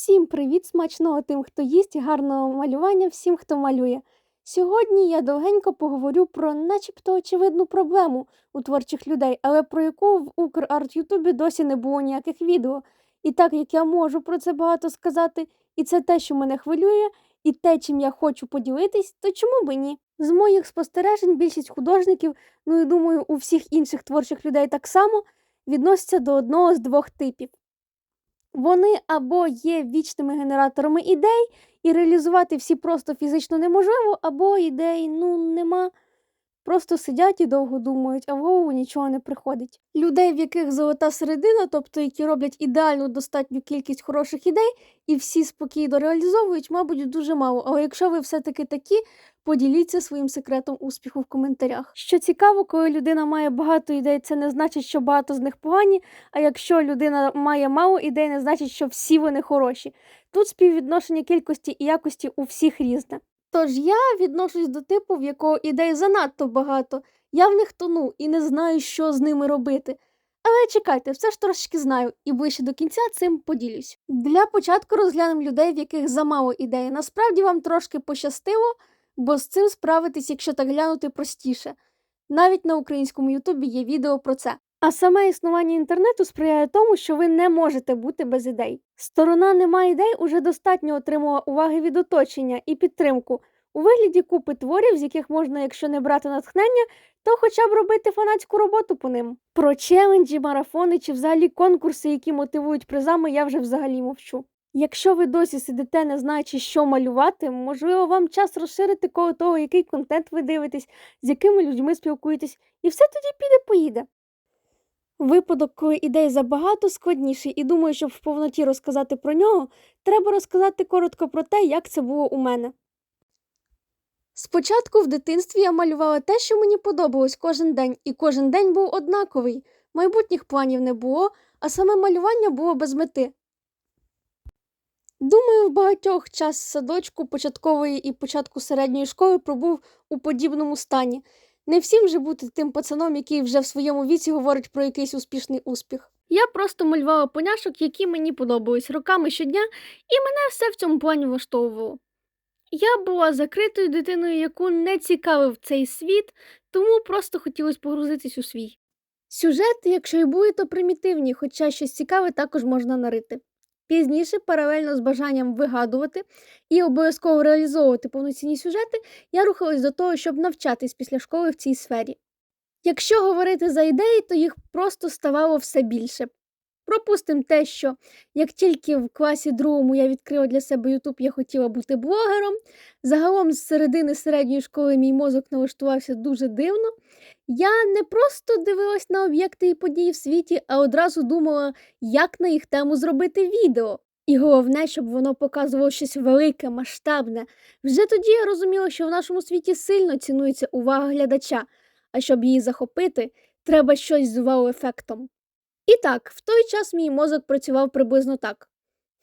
Всім привіт, смачного тим, хто їсть, і гарного малювання всім, хто малює. Сьогодні я довгенько поговорю про начебто очевидну проблему у творчих людей, але про яку в Украрт Ютубі досі не було ніяких відео. І так як я можу про це багато сказати, і це те, що мене хвилює, і те, чим я хочу поділитись, то чому би ні? З моїх спостережень більшість художників, ну і думаю, у всіх інших творчих людей так само, відносяться до одного з двох типів. Вони або є вічними генераторами ідей, і реалізувати всі просто фізично неможливо, або ідей ну нема. Просто сидять і довго думають, а в голову нічого не приходить. Людей, в яких золота середина, тобто які роблять ідеальну достатню кількість хороших ідей, і всі спокійно реалізовують, мабуть, дуже мало. Але якщо ви все-таки такі, поділіться своїм секретом успіху в коментарях. Що цікаво, коли людина має багато ідей, це не значить, що багато з них погані. А якщо людина має мало ідей, не значить, що всі вони хороші. Тут співвідношення кількості і якості у всіх різне. Тож я відношусь до типу, в якого ідей занадто багато. Я в них тону і не знаю, що з ними робити. Але чекайте, все ж трошки знаю, і ближче до кінця цим поділюсь. Для початку розглянемо людей, в яких замало ідей. Насправді вам трошки пощастило, бо з цим справитись, якщо так глянути, простіше. Навіть на українському Ютубі є відео про це. А саме існування інтернету сприяє тому, що ви не можете бути без ідей. Сторона нема ідей уже достатньо отримала уваги від оточення і підтримку у вигляді купи творів, з яких можна, якщо не брати натхнення, то хоча б робити фанатську роботу по ним. Про челенджі, марафони чи взагалі конкурси, які мотивують призами, я вже взагалі мовчу. Якщо ви досі сидите, не знаючи, що малювати, можливо, вам час розширити коло того, який контент ви дивитесь, з якими людьми спілкуєтесь, і все тоді піде-поїде. Випадок, коли ідей забагато, складніший, і думаю, щоб в повноті розказати про нього, треба розказати коротко про те, як це було у мене. Спочатку в дитинстві я малювала те, що мені подобалось кожен день, і кожен день був однаковий. Майбутніх планів не було, а саме малювання було без мети. Думаю, в багатьох час садочку, початкової і початку середньої школи пробув у подібному стані. Не всім же бути тим пацаном, який вже в своєму віці говорить про якийсь успішний успіх. Я просто малювала поняшок, які мені подобались роками щодня, і мене все в цьому плані влаштовувало. Я була закритою дитиною, яку не цікавив цей світ, тому просто хотілося погрузитись у свій. Сюжети, якщо й були, то примітивні, хоча щось цікаве також можна нарити. Пізніше, паралельно з бажанням вигадувати і обов'язково реалізовувати повноцінні сюжети, я рухалась до того, щоб навчатись після школи в цій сфері. Якщо говорити за ідеї, то їх просто ставало все більше. Пропустимо те, що як тільки в класі другому я відкрила для себе Ютуб, я хотіла бути блогером. Загалом з середини середньої школи мій мозок налаштувався дуже дивно. Я не просто дивилась на об'єкти і події в світі, а одразу думала, як на їх тему зробити відео. І головне, щоб воно показувало щось велике, масштабне. Вже тоді я розуміла, що в нашому світі сильно цінується увага глядача, а щоб її захопити, треба щось з вау-ефектом. І так, в той час мій мозок працював приблизно так.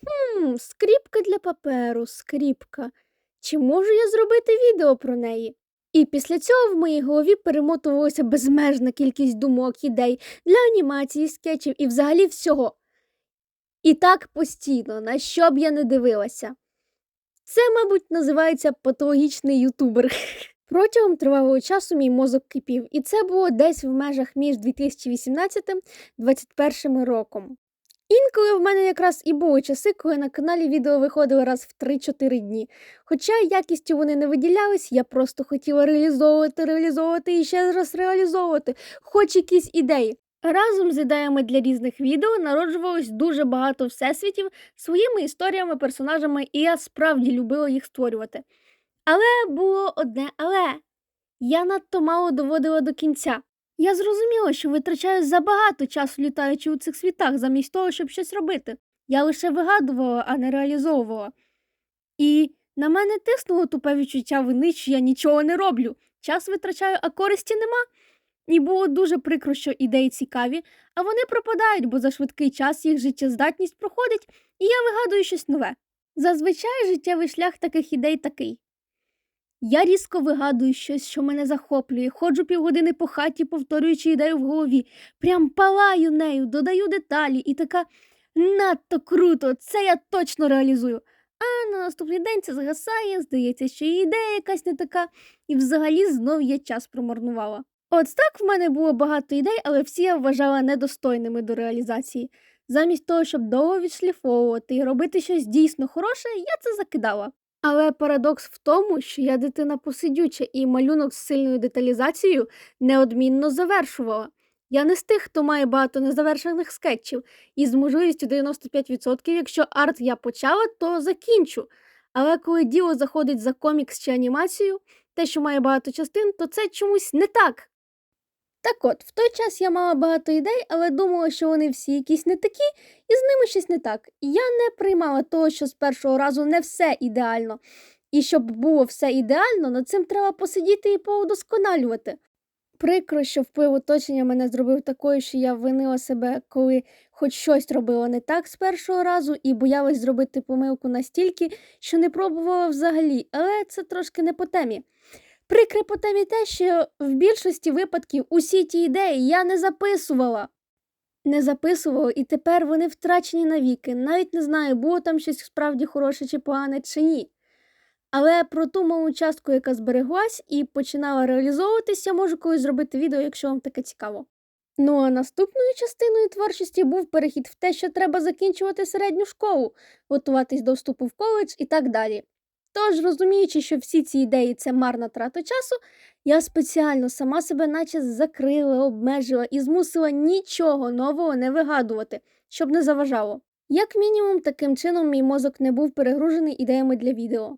Хм, скріпка для паперу, скріпка. Чи можу я зробити відео про неї? І після цього в моїй голові перемотувалася безмежна кількість думок, ідей для анімації, скетчів і взагалі всього. І так постійно, на що б я не дивилася. Це, мабуть, називається патологічний ютубер. Протягом тривалого часу мій мозок кипів, і це було десь в межах між 2018-2021 роком. Інколи в мене якраз і були часи, коли на каналі відео виходили раз в 3-4 дні. Хоча якістю вони не виділялись, я просто хотіла реалізовувати, реалізовувати і ще раз реалізовувати, хоч якісь ідеї. Разом з ідеями для різних відео народжувалось дуже багато всесвітів своїми історіями, персонажами, і я справді любила їх створювати. Але було одне але я надто мало доводила до кінця. Я зрозуміла, що витрачаю забагато часу літаючи у цих світах, замість того, щоб щось робити. Я лише вигадувала, а не реалізовувала. І на мене тиснуло тупе відчуття вини, що я нічого не роблю. Час витрачаю, а користі нема. І було дуже прикро, що ідеї цікаві, а вони пропадають, бо за швидкий час їх життєздатність проходить, і я вигадую щось нове. Зазвичай життєвий шлях таких ідей такий. Я різко вигадую щось, що мене захоплює, ходжу півгодини по хаті, повторюючи ідею в голові, прям палаю нею, додаю деталі і така Надто круто! Це я точно реалізую. А на наступний день це згасає, здається, що і ідея якась не така, і взагалі знов я час промарнувала. От так в мене було багато ідей, але всі я вважала недостойними до реалізації. Замість того, щоб довго відшліфовувати і робити щось дійсно хороше, я це закидала. Але парадокс в тому, що я дитина посидюча і малюнок з сильною деталізацією неодмінно завершувала. Я не з тих, хто має багато незавершених скетчів, і з можливістю 95%, якщо арт я почала, то закінчу. Але коли діло заходить за комікс чи анімацію, те, що має багато частин, то це чомусь не так. Так от, в той час я мала багато ідей, але думала, що вони всі якісь не такі, і з ними щось не так. Я не приймала того, що з першого разу не все ідеально. І щоб було все ідеально, над цим треба посидіти і поудосконалювати. Прикро, що вплив оточення мене зробив такою, що я винила себе, коли хоч щось робила не так з першого разу, і боялась зробити помилку настільки, що не пробувала взагалі, але це трошки не по темі. Прикре по те, що в більшості випадків усі ті ідеї я не записувала. Не записувала, і тепер вони втрачені навіки. Навіть не знаю, було там щось справді хороше чи погане, чи ні. Але про ту малу частку, яка збереглась і починала реалізовуватись, я можу колись зробити відео, якщо вам таке цікаво. Ну а наступною частиною творчості був перехід в те, що треба закінчувати середню школу, готуватись до вступу в коледж і так далі. Тож, розуміючи, що всі ці ідеї це марна трата часу, я спеціально сама себе наче закрила, обмежила і змусила нічого нового не вигадувати, щоб не заважало. Як мінімум, таким чином мій мозок не був перегружений ідеями для відео.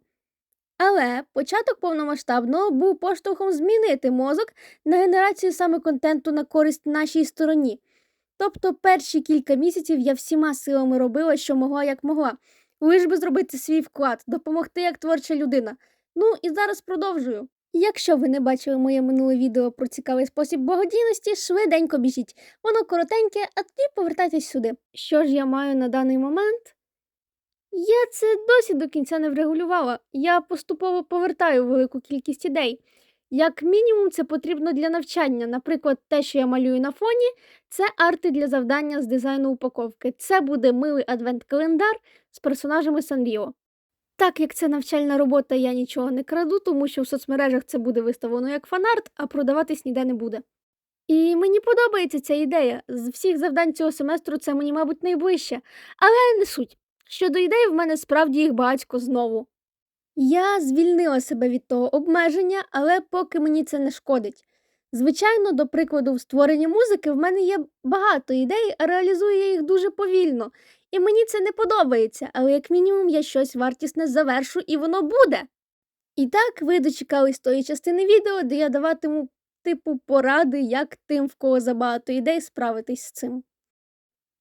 Але початок повномасштабного був поштовхом змінити мозок на генерацію саме контенту на користь нашій стороні. Тобто перші кілька місяців я всіма силами робила, що могла, як могла, лиш би зробити свій вклад, допомогти як творча людина. Ну і зараз продовжую. Якщо ви не бачили моє минуле відео про цікавий спосіб благодійності, швиденько біжіть. Воно коротеньке, а тоді повертайтесь сюди. Що ж я маю на даний момент? Я це досі до кінця не врегулювала. Я поступово повертаю велику кількість ідей. Як мінімум, це потрібно для навчання. Наприклад, те, що я малюю на фоні, це арти для завдання з дизайну упаковки. Це буде милий адвент-календар з персонажами Санріо. Так як це навчальна робота, я нічого не краду, тому що в соцмережах це буде виставлено як фанарт, а продаватись ніде не буде. І мені подобається ця ідея. З всіх завдань цього семестру це мені, мабуть, найближче, але не суть. Щодо ідей, в мене справді їх багатько знову. Я звільнила себе від того обмеження, але поки мені це не шкодить. Звичайно, до прикладу, в створенні музики в мене є багато ідей, а реалізую я їх дуже повільно, і мені це не подобається, але як мінімум я щось вартісне завершу і воно буде. І так ви дочекались тої частини відео, де я даватиму типу поради, як тим, в кого забагато ідей, справитись з цим.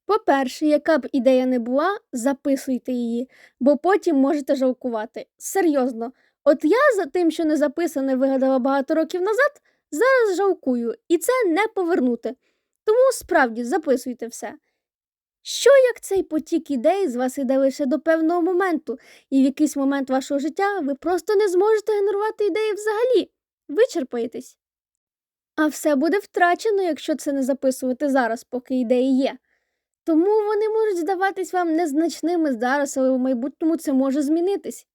По-перше, яка б ідея не була, записуйте її, бо потім можете жалкувати. Серйозно, от я за тим, що не записане, вигадала багато років назад, зараз жалкую, і це не повернути. Тому справді записуйте все. Що як цей потік ідей з вас іде лише до певного моменту, і в якийсь момент вашого життя ви просто не зможете генерувати ідеї взагалі, вичерпаєтесь. А все буде втрачено, якщо це не записувати зараз, поки ідеї є. Тому вони можуть здаватись вам незначними зараз, але в майбутньому це може змінитись.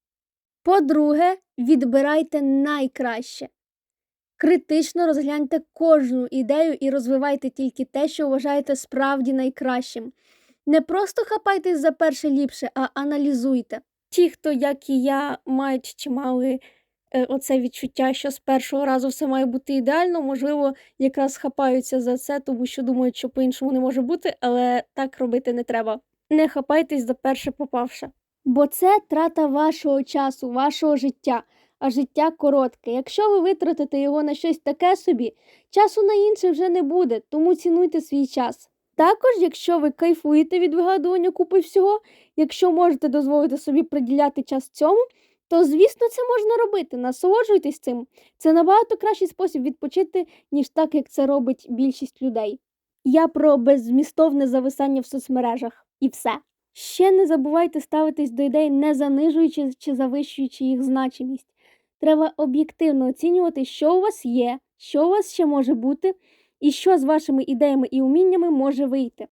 По-друге, відбирайте найкраще. Критично розгляньте кожну ідею і розвивайте тільки те, що вважаєте справді найкращим. Не просто хапайтесь за перше ліпше, а аналізуйте. Ті, хто, як і я, мають чи мали оце відчуття, що з першого разу все має бути ідеально, можливо, якраз хапаються за це, тому що думають, що по-іншому не може бути, але так робити не треба. Не хапайтесь за перше попавше. Бо це трата вашого часу, вашого життя, а життя коротке. Якщо ви витратите його на щось таке собі, часу на інше вже не буде, тому цінуйте свій час. Також, якщо ви кайфуєте від вигадування купи всього, якщо можете дозволити собі приділяти час цьому, то звісно це можна робити. Насолоджуйтесь цим. Це набагато кращий спосіб відпочити, ніж так, як це робить більшість людей. Я про беззмістовне зависання в соцмережах і все. Ще не забувайте ставитись до ідей, не занижуючи чи завищуючи їх значимість. Треба об'єктивно оцінювати, що у вас є, що у вас ще може бути, і що з вашими ідеями і уміннями може вийти.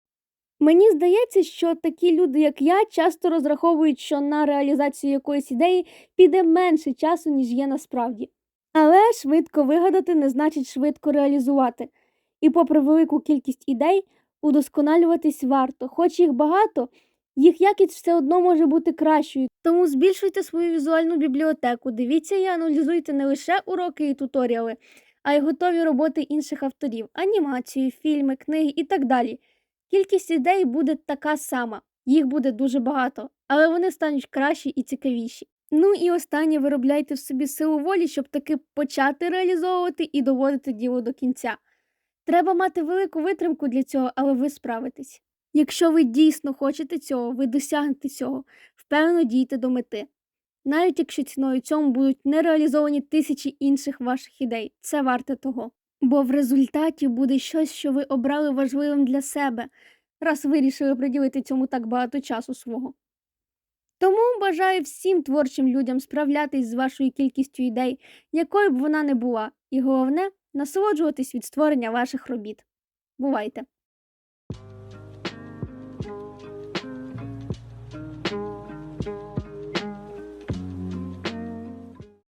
Мені здається, що такі люди, як я, часто розраховують, що на реалізацію якоїсь ідеї піде менше часу, ніж є насправді. Але швидко вигадати не значить швидко реалізувати. І попри велику кількість ідей, удосконалюватись варто. Хоч їх багато, їх якість все одно може бути кращою. Тому збільшуйте свою візуальну бібліотеку, дивіться і аналізуйте не лише уроки і туторіали, а й готові роботи інших авторів, анімацію, фільми, книги і так далі. Кількість ідей буде така сама, їх буде дуже багато, але вони стануть кращі і цікавіші. Ну і останнє виробляйте в собі силу волі, щоб таки почати реалізовувати і доводити діло до кінця. Треба мати велику витримку для цього, але ви справитесь. Якщо ви дійсно хочете цього, ви досягнете цього, впевнено дійте до мети. Навіть якщо ціною цьому будуть не реалізовані тисячі інших ваших ідей, це варте того. Бо в результаті буде щось, що ви обрали важливим для себе, раз вирішили приділити цьому так багато часу свого. Тому бажаю всім творчим людям справлятись з вашою кількістю ідей, якою б вона не була, і головне насолоджуватись від створення ваших робіт. Бувайте!